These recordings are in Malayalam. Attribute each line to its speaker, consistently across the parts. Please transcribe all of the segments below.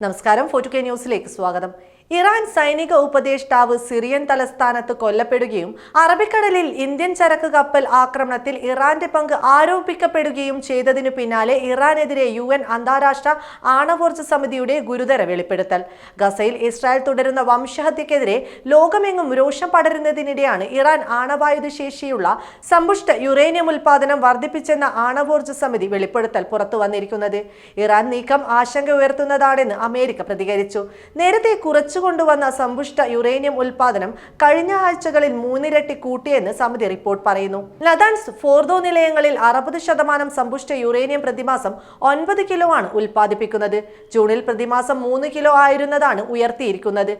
Speaker 1: നമസ്കാരം. ഫോർട്ടു കെ ന്യൂസിലേക്ക് സ്വാഗതം. ഇറാൻ സൈനിക ഉപദേഷ്ടാവ് സിറിയൻ തലസ്ഥാനത്ത് കൊല്ലപ്പെടുകയും അറബിക്കടലിൽ ഇന്ത്യൻ ചരക്ക് കപ്പൽ ആക്രമണത്തിൽ ഇറാന്റെ പങ്ക് ആരോപിക്കപ്പെടുകയും ചെയ്തതിനു പിന്നാലെ ഇറാനെതിരെ യു എൻ അന്താരാഷ്ട്ര ആണവോർജ സമിതിയുടെ ഗുരുതര വെളിപ്പെടുത്തൽ. ഗസയിൽ ഇസ്രായേൽ തുടരുന്ന വംശഹത്യക്കെതിരെ ലോകമെങ്ങും രോഷം പടരുന്നതിനിടെയാണ് ഇറാൻ ആണവായുധ ശേഷിയുള്ള സമ്പുഷ്ട യുറേനിയം ഉൽപാദനം വർദ്ധിപ്പിച്ചെന്ന ആണവോർജ സമിതി വെളിപ്പെടുത്തൽ പുറത്തു വന്നിരിക്കുന്നത് ഇറാൻ നീക്കം ആശങ്ക ഉയർത്തുന്നതാണെന്ന് അമേരിക്ക പ്രതികരിച്ചു. നേരത്തെ കുറച്ചുകൊണ്ടുവന്ന സമ്പുഷ്ട യുറേനിയം ഉൽപാദനം കഴിഞ്ഞ ആഴ്ചകളിൽ മൂന്നിരട്ടി കൂട്ടിയെന്ന് സമിതി റിപ്പോർട്ട് പറയുന്നു. ലതാൻസ് ഫോർദോ നിലയങ്ങളിൽ അറുപത് ശതമാനം സമ്പുഷ്ട യുറേനിയം പ്രതിമാസം ഒൻപത് കിലോ ആണ് ഉൽപ്പാദിപ്പിക്കുന്നത്. ജൂണിൽ പ്രതിമാസം മൂന്ന് കിലോ ആയിരുന്നതാണ് ഉയർത്തിയിരിക്കുന്നത്.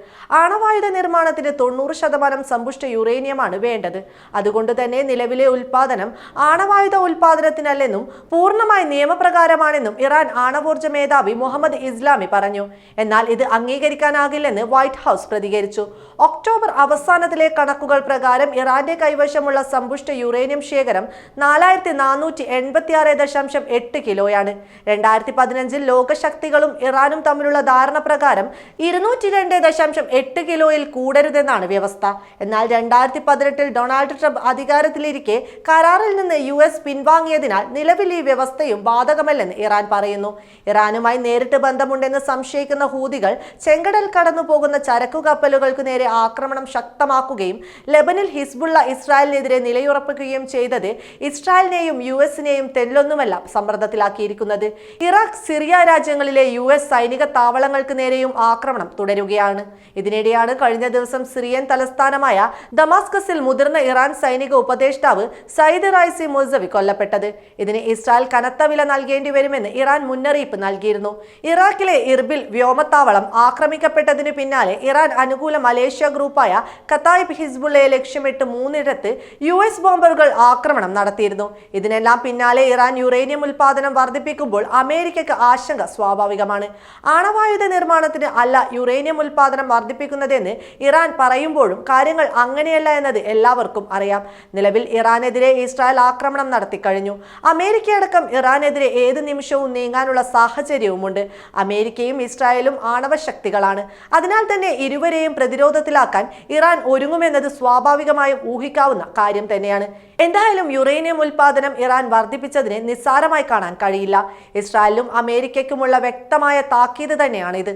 Speaker 1: ആണവായുധ നിർമ്മാണത്തിന് തൊണ്ണൂറ് ശതമാനം സമ്പുഷ്ട യുറേനിയമാണ് വേണ്ടത്. അതുകൊണ്ട് തന്നെ നിലവിലെ ഉൽപാദനം ആണവായുധ ഉൽപാദനത്തിനല്ലെന്നും പൂർണമായി നിയമപ്രകാരമാണെന്നും ഇറാൻ ആണവോർജ മേധാവി മുഹമ്മദ് ഇസ്ലാമി പറഞ്ഞു. എന്നാൽ ഇത് അംഗീകരിക്കാനാകില്ലെന്ന് വൈറ്റ് ഹൗസ് പ്രതികരിച്ചു. ഒക്ടോബർ അവസാനത്തിലെ കണക്കുകൾ പ്രകാരം ഇറാന്റെ കൈവശമുള്ള സമ്പുഷ്ട യുറേനിയം ശേഖരം നാലായിരത്തി നാനൂറ്റി എൺപത്തി ആറ് ദശാംശം എട്ട് കിലോയാണ്. രണ്ടായിരത്തി പതിനഞ്ചിൽ ലോകശക്തികളും ഇറാനും തമ്മിലുള്ള ധാരണ പ്രകാരം ഇരുന്നൂറ്റി രണ്ട് ദശാംശം എട്ട് കിലോയിൽ കൂടരുതെന്നാണ് വ്യവസ്ഥ. എന്നാൽ രണ്ടായിരത്തി പതിനെട്ടിൽ ഡൊണാൾഡ് ട്രംപ് അധികാരത്തിലിരിക്കെ കരാറിൽ നിന്ന് യു എസ് പിൻവാങ്ങിയതിനാൽ നിലവിൽ ഈ വ്യവസ്ഥയും ബാധകമല്ലെന്ന് ഇറാൻ പറയുന്നു. ഇറാനുമായി നേരിട്ട് ബന്ധമുണ്ടെന്ന് സംശയിക്കുന്ന ഹൂതികൾ ചെങ്കടൽ കടന്നു പോകുന്ന ചരക്കു കപ്പലുകൾക്ക് നേരെ ആക്രമണം ശക്തമാക്കുകയും ലെബനിൽ ഹിസ്ബുള്ള ഇസ്രായേലിനെതിരെ നിലയുറപ്പിക്കുകയും ചെയ്തത് ഇസ്രായേലിനെയും യു എസിനെയും തെല്ലൊന്നുമല്ല സമ്മർദ്ദത്തിലാക്കിയിരിക്കുന്നത്. ഇറാഖ് സിറിയ രാജ്യങ്ങളിലെ യു എസ് സൈനിക താവളങ്ങൾക്ക് നേരെയും ആക്രമണം തുടരുകയാണ്. ഇതിനിടെയാണ് കഴിഞ്ഞ ദിവസം സിറിയൻ തലസ്ഥാനമായ ദമാസ്കസിൽ മുതിർന്ന ഇറാൻ സൈനിക ഉപദേഷ്ടാവ് സയ്യിദ് റൈസി മുസവി കൊല്ലപ്പെട്ടത്. ഇതിന് ഇസ്രായേൽ കനത്ത വില നൽകേണ്ടി വരുമെന്ന് ഇറാൻ മുന്നറിയിപ്പ് നൽകിയിരുന്നു. ഇറാഖിലെ ഇർബിൽ വ്യോമത്താവളം ആക്രമിക്കപ്പെട്ടതിനു പിന്നാലെ ഇറാൻ അനുകൂല മലേഷ്യ ഗ്രൂപ്പായ കത്തായിബ് ഹിസ്ബുള്ളയെ ലക്ഷ്യമിട്ട് മൂന്നിടത്ത് യു എസ് ബോംബറുകൾ ആക്രമണം നടത്തിയിരുന്നു. ഇതിനെല്ലാം പിന്നാലെ ഇറാൻ യുറേനിയം ഉൽപാദനം വർദ്ധിപ്പിക്കുമ്പോൾ അമേരിക്കയ്ക്ക് ആശങ്ക സ്വാഭാവികമാണ്. ആണവായുധ നിർമ്മാണത്തിന് അല്ല യുറേനിയം ഉൽപാദനം വർദ്ധിപ്പിക്കുന്നതെന്ന് ഇറാൻ പറയുമ്പോഴും കാര്യങ്ങൾ അങ്ങനെയല്ല എന്നത് എല്ലാവർക്കും അറിയാം. നിലവിൽ ഇറാനെതിരെ ഇസ്രായേൽ ആക്രമണം നടത്തി കഴിഞ്ഞു. അമേരിക്കയടക്കം ഇറാനെതിരെ ഏത് നിമിഷവും നീങ്ങാനുള്ള സാഹചര്യവുമുണ്ട്. അമേരിക്കയും ഇസ്രായേലും ആണവ ശക്തികളാണ്. അതിനാൽ തന്നെ ഇരുവരെയും പ്രതിരോധത്തിലാക്കാൻ ഇറാൻ ഒരുങ്ങുമെന്നത് സ്വാഭാവികമായും ഊഹിക്കാവുന്ന കാര്യം തന്നെയാണ്. എന്തായാലും യുറേനിയം ഉൽപാദനം ഇറാൻ വർദ്ധിപ്പിച്ചതിനെ നിസ്സാരമായി കാണാൻ കഴിയില്ല. ഇസ്രായേലിനും അമേരിക്കയ്ക്കുമുള്ള വ്യക്തമായ താക്കീത് തന്നെയാണിത്.